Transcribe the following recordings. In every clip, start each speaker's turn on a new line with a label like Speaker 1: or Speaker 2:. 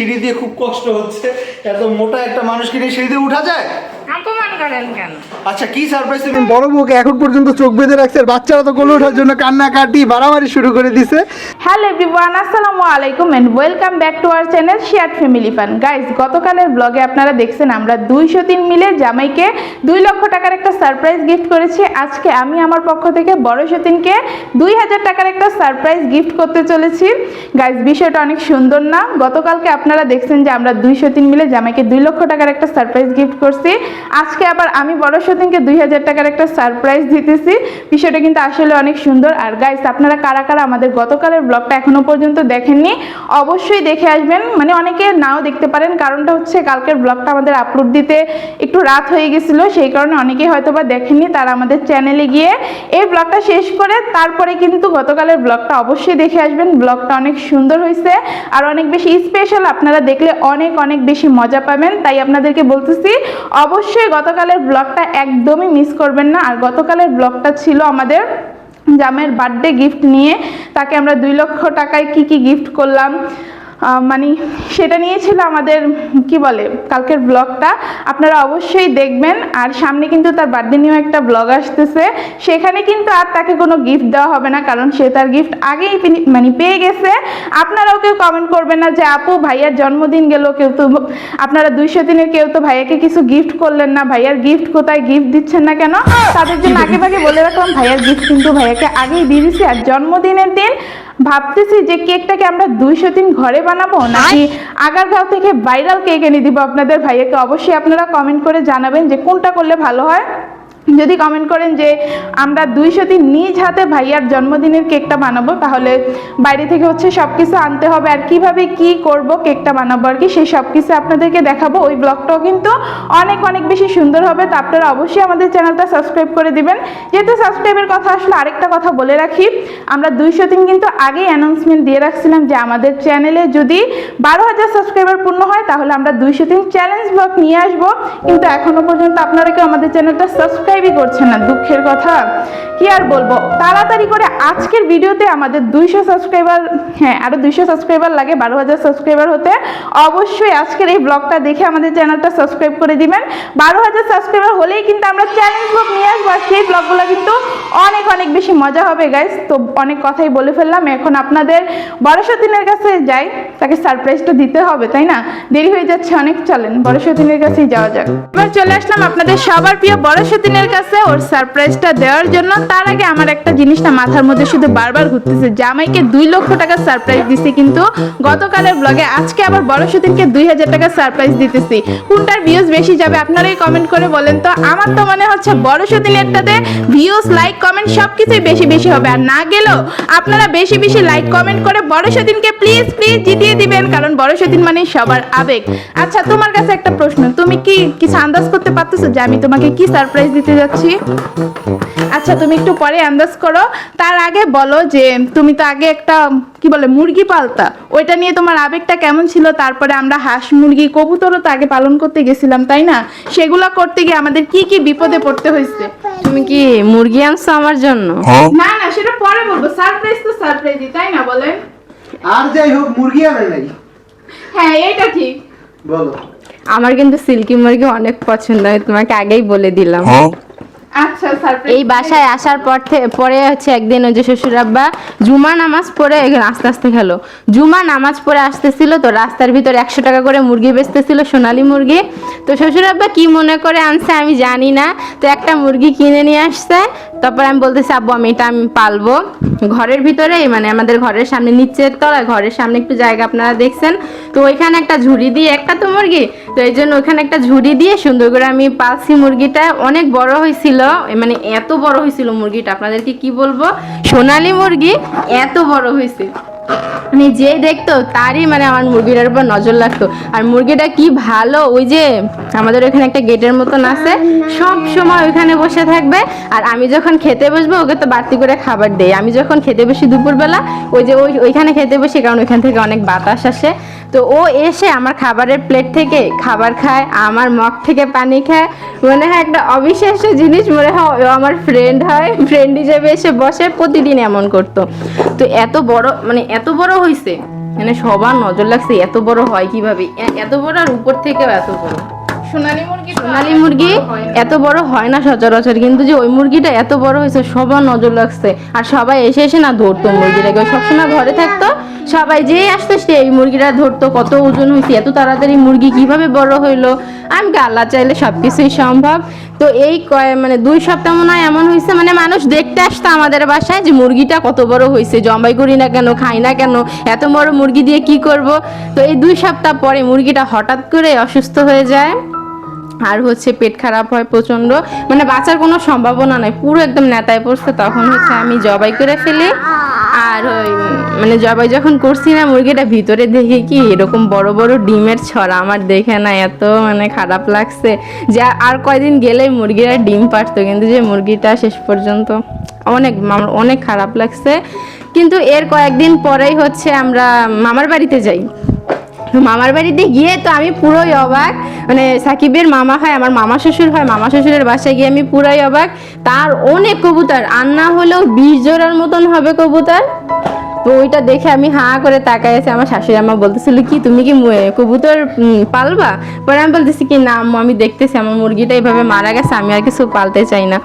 Speaker 1: সিঁড়ি দিয়ে খুব কষ্ট হচ্ছে। এত মোটা একটা মানুষকে নিয়ে সিঁড়ি দিয়ে উঠা যায়?
Speaker 2: অপমান করেন কেন?
Speaker 1: আচ্ছা কি সারপ্রাইজ তুমি বড় বউকে এখন পর্যন্ত চোখ বেঁধে রাখছে আর বাচ্চারা তো কোলে ওঠার জন্য কান্নাকাটি বাড়াবাড়ি শুরু করে দিছে।
Speaker 3: হ্যালো এভরিওয়ান আসসালামু আলাইকুম and welcome back to our channel share family fun guys গতকালের ব্লগে আপনারা দেখছেন আমরা দুইশো তিন মিলে জামাইকে দুই লক্ষ টাকার একটা সারপ্রাইজ গিফট করেছি। আজকে আমি আমার পক্ষ থেকে বড় সতীনকে দুই হাজার টাকার একটা সারপ্রাইজ গিফট করতে চলেছি। গাইস বিষয়টা অনেক সুন্দর না? গতকালকে আপনারা দেখছেন যে আমরা দুইশো তিন মিলে জামাইকে দুই লক্ষ টাকার একটা সারপ্রাইজ গিফট করছি। আজকে আবার আমি বড় সতীনকে দুই হাজার টাকার একটা সারপ্রাইজ দিতেছি। বিষয়টা কিন্তু আসলে অনেক সুন্দর। আর গাইস আপনারা কারা কারা আমাদের গতকালের ব্লগটা এখনও পর্যন্ত দেখেননি, অবশ্যই দেখে আসবেন। মানে অনেকে নাও দেখতে পারেন। কারণটা হচ্ছে কালকের ব্লগটা আমাদের আপলোড দিতে একটু রাত হয়ে গেছিল। সেই কারণে অনেকেই হয়তো বা দেখেননি। তারা আমাদের চ্যানেলে গিয়ে এই ব্লগটা শেষ করে তারপরে কিন্তু গতকালের ব্লগটা অবশ্যই দেখে আসবেন। ব্লগটা অনেক সুন্দর হয়েছে। আর অনেক বেশি স্পেশাল আপনারা দেখলে অনেক অনেক বেশি মজা পাবেন। তাই আপনাদেরকে বলতেছি, অবশ্যই গতকালের ব্লগটা একদমই মিস করবেন না। আর গতকালের ব্লগটা ছিল আমাদের জামের বার্থডে গিফট নিয়ে। তাকে আমরা দুই লক্ষ টাকায় কি কি গিফট করলাম মানে সেটা নিয়ে ছিল আমাদের, কি বলে, কালকের ব্লগটা আপনারা অবশ্যই দেখবেন। আর সামনে কিন্তু তার বার্থডে নিয়েও একটা ব্লগ আসতেছে। সেখানে কিন্তু আর তাকে কোনো গিফট দেওয়া হবে না, কারণ সে তার গিফট আগেই মানে পেয়ে গেছে। আপনারাও কেউ কমেন্ট করবেন না যে, আপু, ভাইয়ার জন্মদিন গেল, কেউ তো আপনারা দুইশো দিনের কেউ তো ভাইয়াকে কিছু গিফট করলেন না। ভাইয়ার গিফট কোথায়? গিফট দিচ্ছেন না কেন? তাদের জন্য আগে ভাগে বলে রাখলাম, ভাইয়ার গিফট কিন্তু ভাইয়াকে আগেই দিয়ে দিছি। আর জন্মদিনের দিন ভাবতেছি যে কেকটাকে আমরা দুইশো দিন ঘরে বানাবো নাকি আগারগাঁও থেকে ভাইরাল কেক এনে দিব আপনাদের ভাইয়াকে? অবশ্যই আপনারা কমেন্ট করে জানাবেন যে কোনটা করলে ভালো হয়। যদি কমেন্ট করেন যে আমরা দুইশো দিন নিজ হাতে ভাইয়ার জন্মদিনের কেকটা বানাবো, তাহলে বাইরে থেকে হচ্ছে সব কিছু আনতে হবে আর কীভাবে কি করব কেকটা বানাবো আর কি, সেই সব কিছু আপনাদেরকে দেখাবো। ওই ব্লগটাও কিন্তু অনেক অনেক বেশি সুন্দর হবে, তো আপনারা অবশ্যই আমাদের চ্যানেলটা সাবস্ক্রাইব করে দিবেন। যেহেতু সাবস্ক্রাইবের কথা আসলে আরেকটা কথা বলে রাখি, আমরা দুইশো দিন কিন্তু আগেই অ্যানাউন্সমেন্ট দিয়ে রাখছিলাম যে আমাদের চ্যানেলে যদি বারো হাজার সাবস্ক্রাইবার পূর্ণ হয়, তাহলে আমরা দুইশো দিন চ্যালেঞ্জ ব্লগ নিয়ে আসব। কিন্তু এখনও পর্যন্ত আপনারা কেউ আমাদের চ্যানেলটা সাবস্ক্রাইবই করছেন না, দুঃখের কথা। কি আর বলব, তাড়াতাড়ি করে আজকের ভিডিওতে আমাদের দুইশো সাবস্ক্রাইবার হ্যাঁ আরও দুইশো সাবস্ক্রাইবার লাগে, বারো হাজার সাবস্ক্রাইবার হতে, অবশ্যই আজকের এই ব্লগটা দেখে আমাদের চ্যানেলটা সাবস্ক্রাইব করে দিবেন। বারো হাজার সাবস্ক্রাইবার হলেই কিন্তু আমরা চ্যালেঞ্জ ব্লগ নিয়ে আসব, আর সেই ব্লগগুলো কিন্তু অনেক অনেক বেশি মজা হবে গাইস তো অনেক কথাই বলে ফেললাম, এখন আপনাদের বড় সতীনের কাছে যাই, তাকে সারপ্রাইজটা দিতে হবে, তাই না? দেরি হয়ে যাচ্ছে অনেক, চলেন বড় সতীনের কাছেই যাওয়া যাক। এবার চলে আসলাম আপনাদের সবার প্রিয় বড় সতীনের কাছে ওর সারপ্রাইজটা দেওয়ার জন্য তার আগে আমার একটা জিনিসটা মাথার মধ্যে শুধু বারবার ঘুরতেছে। জামাইকে দুই লক্ষ টাকা সারপ্রাইজ দিছি, কিন্তু গতকালের ব্লগে আজকে আবার বড় সতীনকে দুই হাজার টাকা সারপ্রাইজ দিতেছি। কোনটার ভিউজ বেশি যাবে আপনারাই কমেন্ট করে বলেন তো। আমার তো মনে হচ্ছে বড় সতীনেরটাতে ভিউজ লাইক কমেন্ট সবকিছুই বেশি বেশি হবে। আর না গেলেও আপনারা বেশি বেশি লাইক কমেন্ট করে বড় সতীনকে প্লিজ প্লিজ জিতিয়ে দিবেন, কারণ বড় সতীন মানে সবার আবেগ। আচ্ছা তোমার কাছে একটা প্রশ্ন, তুমি কি কিছু আন্দাজ করতে পারতেছো যে আমি তোমাকে কি সারপ্রাইজ দিতে যাচ্ছি। আচ্ছা তুমি একটু পরে আন্দাজ করো। তার আগে বলো যে তুমি তো আগে একটা কি বলে মুরগি পালতা। ওইটা নিয়ে তোমার আবেগটা কেমন ছিল? তারপরে আমরা হাঁস মুরগি কবুতরও তো আগে পালন করতে গেছিলাম তাই না? সেগুলো করতে গিয়ে আমাদের কি কি বিপদে পড়তে হয়েছে?
Speaker 2: তুমি কি মুরগি আনছো আমার জন্য?
Speaker 3: না না সেটা পরে বলব। সারপ্রাইজ তো সারপ্রাইজই তাই না বলেন?
Speaker 1: আর যাই হোক মুরগি আনে নাই।
Speaker 3: হ্যাঁ এইটা ঠিক।
Speaker 1: বলো।
Speaker 2: আমার কিন্তু সিল্কি মুরগি অনেক পছন্দ আমি তোমাকে আগেই বলে দিলাম।
Speaker 3: সারপ্রাইজ
Speaker 2: এই বাসায় আসার পর পরে হচ্ছে একদিন ওই যে শ্বশুর আব্বা জুমা নামাজ পড়ে আস্তে আস্তে খেলো। জুমা নামাজ পড়ে আসতেছিল তো রাস্তার ভিতরে একশো টাকা করে মুরগি বেচতেছিল, সোনালী মুরগি। তো শ্বশুর আব্বা কি মনে করে আনছে আমি জানি না। তো একটা মুরগি কিনে নিয়ে আসছে, তারপর আমি বলতেছি, আব্বু, আমি এটা আমি পালবো। ঘরের ভিতরেই মানে আমাদের ঘরের সামনে, নিচের তলায়, ঘরের সামনে একটু জায়গা আপনারা দেখছেন। তো ওইখানে একটা ঝুড়ি দিয়ে, একটা তো মুরগি, তো এই জন্য ওইখানে একটা ঝুড়ি দিয়ে সুন্দর করে আমি পালছি মুরগিটা। অনেক বড় হয়েছিল মানে এত বড় হয়েছিল মুরগিটা আপনাদেরকে কি বলব? সোনালি মুরগি এত বড় হয়েছে। মানে যে দেখতো তারই মানে আমার মুরগিটার উপর নজর লাগতো। আর মুরগিটা কি ভালো, ওই যে আমাদের ওখানে একটা গেটের মতন আছে, সব সময় ওইখানে বসে থাকবে। আর আমি যখন খেতে বসবো, ওকে তো বাড়তি করে খাবার দেই। আমি যখন খেতে বসি দুপুরবেলা, ওই যে ওই ওইখানে খেতে বসি, কারণ ওইখান থেকে অনেক বাতাস আসে। তো ও এসে আমার খাবারের প্লেট থেকে খাবার খায়, আমার মগ থেকে পানি খায়। মনে হয় একটা অবিশ্বাস্য জিনিস, মনে হয় ও আমার ফ্রেন্ড হয়। ফ্রেন্ড হিসেবে এসে বসে, প্রতিদিন এমন করতো। তো এত বড় মানে এত বড় হয়েছে মানে সবার নজর লাগছে এত বড় হয় কীভাবে? এত বড় আর উপর থেকেও এত বড়?
Speaker 3: সোনালী মুরগি
Speaker 2: সোনালী
Speaker 3: এত
Speaker 2: মুরগি
Speaker 3: বড় হয় না।
Speaker 2: এত বড় হয় না সচরাচর কিন্তু যে ওই মুরগিটা এত বড় হয়েছে সবার নজর লাগছে। আর সবাই এসে এসে না ধরতো মুরগিটাকে। সবসময় ঘরে থাকতো সবাই যেই আসতো সে এই মুরগিটা ধরতো কত ওজন হয়েছে এত তাড়াতাড়ি মুরগি কীভাবে বড় হইল। আমি আল্লাহ চাইলে সব কিছুই সম্ভব। তো এই কয় মানে দুই সপ্তাহ মনে হয় এমন হয়েছে মানে মানুষ দেখতে আসতো আমাদের বাসায় যে মুরগিটা কত বড় হয়েছে জম্বাই করি না কেন, খাই না কেন, এত বড় মুরগি দিয়ে কি করব? তো এই দুই সপ্তাহ পরে মুরগিটা হঠাৎ করে অসুস্থ হয়ে যায়, আর হচ্ছে পেট খারাপ হয় প্রচণ্ড মানে বাঁচার কোনো সম্ভাবনা নাই, পুরো একদম নেতায় পড়ছে, তখন হচ্ছে আমি জবাই করে ফেলি। আর ওই মানে জবাই যখন করছি না, মুরগিটা ভিতরে দেখে কি এরকম বড় বড় ডিমের ছড়া আমার দেখে না, এত মানে খারাপ লাগছে। যে, আর কয়দিন গেলে মুরগিরা ডিম পারতো, কিন্তু যে মুরগিটা শেষ পর্যন্ত অনেক, আমার অনেক খারাপ লাগছে। কিন্তু এর কয়েকদিন পরেই হচ্ছে আমরা মামার বাড়িতে যাই। মামার বাড়িতে গিয়ে তো আমি পুরোই অবাক। মানে সাকিবের মামা হয়, আমার মামা শ্বশুর হয়, মামা শ্বশুরের বাসায় গিয়ে আমি পুরোই অবাক। তার অনেক কবুতর, আর না হলেও বিশ জোড়ার মতন হবে কবুতর। তো ওইটা দেখে আমি হা করে তাকাই আছি। আমার শাশুড়ি আমা বলতেছিল, কি, তুমি কি কবুতর পালবা? পরে আমি বলতেছি কি, না আমি দেখতেছি, আমার মুরগিটা এইভাবে মারা গেছে, আমি আর কিছু পালতে চাই না।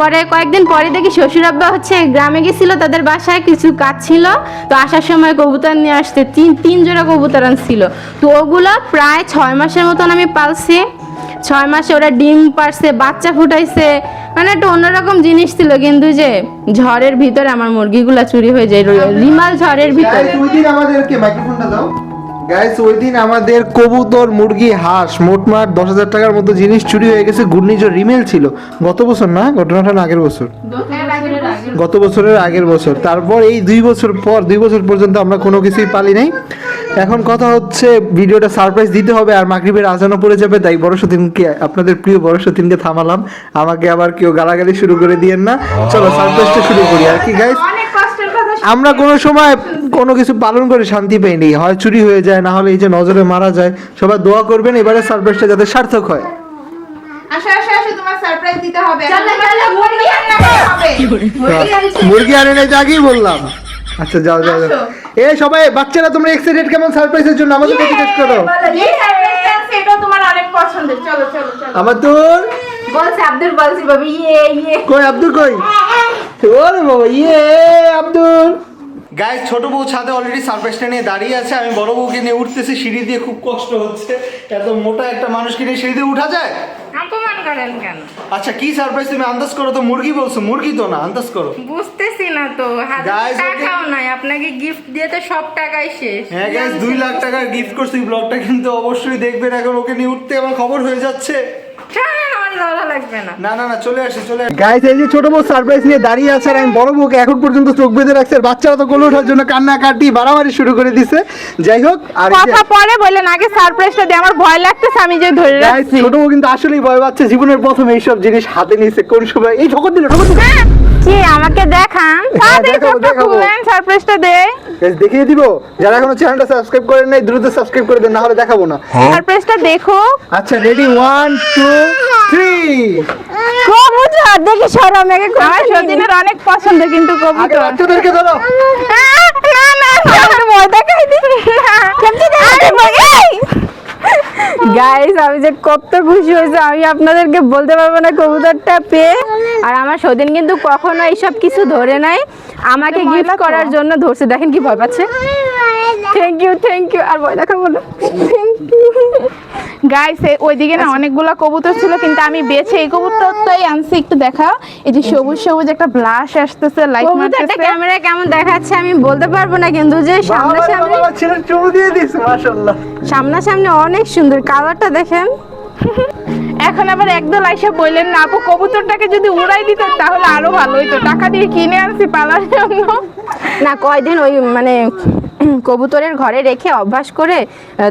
Speaker 2: পরে, কয়েকদিন পরে দেখি শ্বশুর আব্বা হচ্ছে গ্রামে গেছিল, তাদের বাসায় কিছু কাজ ছিল। তো আসার সময় কবুতর নিয়ে আসতে, তিন তিন জোড়া কবুতর আনছিল। তো ওগুলো প্রায় ছয় মাসের মতন আমি পালছি। ছয় মাসে ওরা ডিম পারছে, বাচ্চা ফুটাইছে। মানে একটা অন্যরকম জিনিস ছিল, কিন্তু যে ঝড়ের ভিতরে আমার মুরগিগুলা চুরি হয়ে যায়, রিমাল ঝড়ের ভিতরে।
Speaker 1: আমাদেরকে মাইক্রোফোনটা দাও। গাইস ওই দিন আমাদের কবুতর মুরগি হাঁস মোটমাট দশ হাজার টাকার মতো জিনিস চুরি হয়ে গেছে। ঘূর্ণিঝড় রিমেল ছিল। গত বছর না? ঘটনাটা আগের বছর। গত বছরের আগের বছর। তারপর এই দুই বছর পর দুই বছর পর্যন্ত আমরা কোনো কিছুই পালি নাই। এখন কথা হচ্ছে ভিডিওটা সারপ্রাইজ দিতে হবে আর মাগরিবের আজানো পড়ে যাবে। তাই বড় সতীনকে আপনাদের প্রিয় বড় সতীনকে থামালাম। আমাকে আবার কেউ গালাগালি শুরু করে দিয়েন না। চলো সারপ্রাইজটা শুরু করি। আর কি গাইস আমরা কোনো সময় কোনো কিছু পালন করে শান্তি পাইনি। হয় চুরি হয়ে যায় না হলে এই যে নজরে মারা যায় সবাই দোয়া করবেন এবারে সারপ্রাইজটা যাতে সার্থক হয়।
Speaker 3: আসো আসো আসো তোমার সারপ্রাইজ দিতে হবে।
Speaker 2: চলো,
Speaker 3: এখন
Speaker 2: চলো,
Speaker 3: তোমার মুরগি
Speaker 1: আনে নাই আগেই বললাম। আচ্ছা যাও যাও যাও। এ সবাই বাচ্চারা তোমরা এক্সাইটেড কেমন সারপ্রাইজের জন্য? আমাদেরকে জিজ্ঞেস করো।
Speaker 3: এই সারপ্রাইজটা আছে এটাও তোমার অনেক পছন্দের। চলো চলো চলো।
Speaker 1: আমার তোর
Speaker 2: বলছে আব্দুল বলছি বাবু ইয়ে ইয়ে।
Speaker 1: কই আব্দুল কই? ওরে বাবা ইয়ে আব্দুল। গাইস ছোট বউ ছাদে অলরেডি সারপ্রাইজটা নিয়ে দাঁড়িয়ে আছে। আমি বড় বউকে নিয়ে উঠতেছি সিঁড়ি দিয়ে খুব কষ্ট হচ্ছে। এত মোটা একটা মানুষকে নিয়ে সিঁড়ি দিয়ে উঠা যায়?
Speaker 2: অপমান করেন কেন?
Speaker 1: আচ্ছা কি সারপ্রাইজ তুমি আন্দাজ করো তো মুরগি বলছো মুরগি তো না আন্দাজ করো।
Speaker 2: বুঝতেছি না তো টাকাও নাই আপনাকে গিফট দিয়ে তো সব টাকাই শেষ।
Speaker 1: হ্যাঁ গ্যাস দুই লাখ টাকার গিফট করছি ব্লগটা কিন্তু অবশ্যই দেখবেন এখন ওকে নিয়ে উঠতে আমার খবর হয়ে যাচ্ছে।
Speaker 2: লাগবে না।
Speaker 1: না না না চলে আসি চলে গাইস এই যে ছোট বউ সারপ্রাইজ নিয়ে দাঁড়িয়ে আছে আর আমি বড় বউকে এখন পর্যন্ত চোখ বেঁধে রাখছে আর বাচ্চারা তো কোলে ওঠার জন্য কান্নাকাটি বাড়াবাড়ি শুরু করে দিছে। যাই হোক আর
Speaker 3: কথা পরে বললেন আগে সারপ্রাইজটা দিয়ে আমার ভয় লাগতেছে আমি যে ধরে রাখছি।
Speaker 1: ছোট বউ কিন্তু আসলেই ভয় পাচ্ছে জীবনের প্রথম এইসব জিনিস হাতে নিয়েছে কোন সময় এই ঠকর দিল ঠকর দিল।
Speaker 2: কি আমাকে দেখান?
Speaker 3: সারপ্রাইজটা দে।
Speaker 1: দেখিয়ে দিব যারা এখনও চ্যানেলটা সাবস্ক্রাইব করেন নাই দ্রুত সাবস্ক্রাইব করে দেন না হলে দেখাবো না।
Speaker 3: সারপ্রাইজটা দেখো।
Speaker 1: আচ্ছা রেডি ওয়ান টু থ্রি
Speaker 2: কবুতর দেখি সরো আমাকে
Speaker 3: আমার সতীনের অনেক পছন্দ কিন্তু কবুতর।
Speaker 1: বাচ্চাদেরকে ধরো।
Speaker 3: না না আমার দিবি!
Speaker 2: গাইস আমি যে কত খুশি হয়েছে আমি আপনাদেরকে বলতে পারব না কবুতরটা পেয়ে। আর আমার সদিন কিন্তু কখনো এইসব কিছু ধরে নাই। আমাকে গিফট করার জন্য ধরছে। দেখেন কি ভয় পাচ্ছে। থ্যাংক ইউ থ্যাংক ইউ আর ভয় দেখাবো না। থ্যাংক ইউ
Speaker 3: গাইস ওইদিকে না অনেকগুলো কবুতর ছিল কিন্তু আমি বেছে এই কবুতরটাই আনছি একটু দেখাও। এই যে সবুজ সবুজ একটা ব্লাশ আসতেছে লাইট মারতেছে।
Speaker 2: ক্যামেরায় কেমন দেখাচ্ছে আমি বলতে পারব না কিন্তু যে সামনাসামনি
Speaker 1: ছেলে চুমু দিয়ে দিয়েছে মাশাআল্লাহ।
Speaker 2: সামনাসামনি অনেক সুন্দর কালারটা দেখেন।
Speaker 3: এখন আবার একদল আইসা বললেন না আপু কবুতরটাকে যদি উড়াই দিত তাহলে আরও ভালো হইতো। টাকা দিয়ে কিনে আনছি পালার জন্য।
Speaker 2: না কয়দিন ওই মানে কবুতরের ঘরে রেখে অভ্যাস করে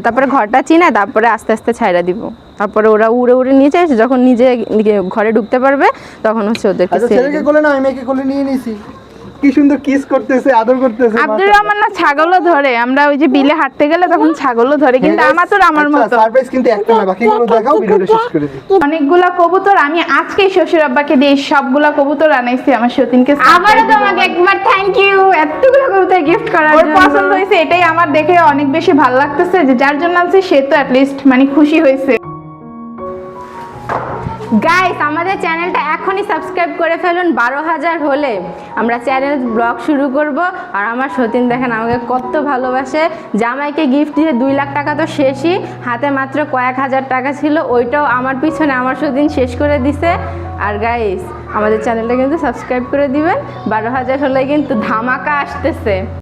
Speaker 2: তারপরে ঘরটা চিনে তারপরে আস্তে আস্তে ছাইড়া দিব তারপরে ওরা উড়ে উড়ে নিয়ে যায় যখন নিজে ঘরে ঢুকতে পারবে তখন হচ্ছে ওদেরকে
Speaker 1: আচ্ছা ছেলেকে। কোলে না আমি মেয়েকে কোলে নিয়ে নিয়েছি কি সুন্দর কিস করতেছে আদর করতেছে
Speaker 3: আব্দুর রহমান না ছাগলও ধরে আমরা ওই যে বিলে হাঁটতে গেলে তখন ছাগলও ধরে কিন্তু আমার তো আমার মতো।
Speaker 1: সারপ্রাইজ কিন্তু একটা না বাকিগুলো দেখাও ভিডিওটা শেষ করে দিই।
Speaker 3: অনেকগুলা কবুতর আমি আজকেই শ্বশুর আব্বাকে দিয়ে সবগুলা কবুতর আনাইছি আমার সতীনকে
Speaker 2: আবারও তোমাকে একবার থ্যাংক ইউ এতগুলো কবুতর গিফট করার
Speaker 3: ওর
Speaker 2: জন্য।
Speaker 3: পছন্দ হয়েছে এটাই আমার দেখে অনেক বেশি ভালো লাগতেছে যে যার জন্য আনছে সে তো লিস্ট মানে খুশি হয়েছে।
Speaker 2: গাইস আমাদের চ্যানেলটা এখনই সাবস্ক্রাইব করে ফেলুন, বারো হাজার হলে। আমরা চ্যানেল ব্লগ শুরু করব, আর আমার সতীন দেখেন আমাকে কত ভালোবাসে। জামাইকে গিফট দিয়ে দুই লাখ টাকা তো শেষই, হাতে মাত্র কয়েক হাজার টাকা ছিল, ওইটাও আমার পিছনে আমার সতীন শেষ করে দিছে। আর গাইস আমাদের চ্যানেলটা কিন্তু সাবস্ক্রাইব করে দিবেন, বারো হাজার হলে কিন্তু ধামাকা আসতেছে।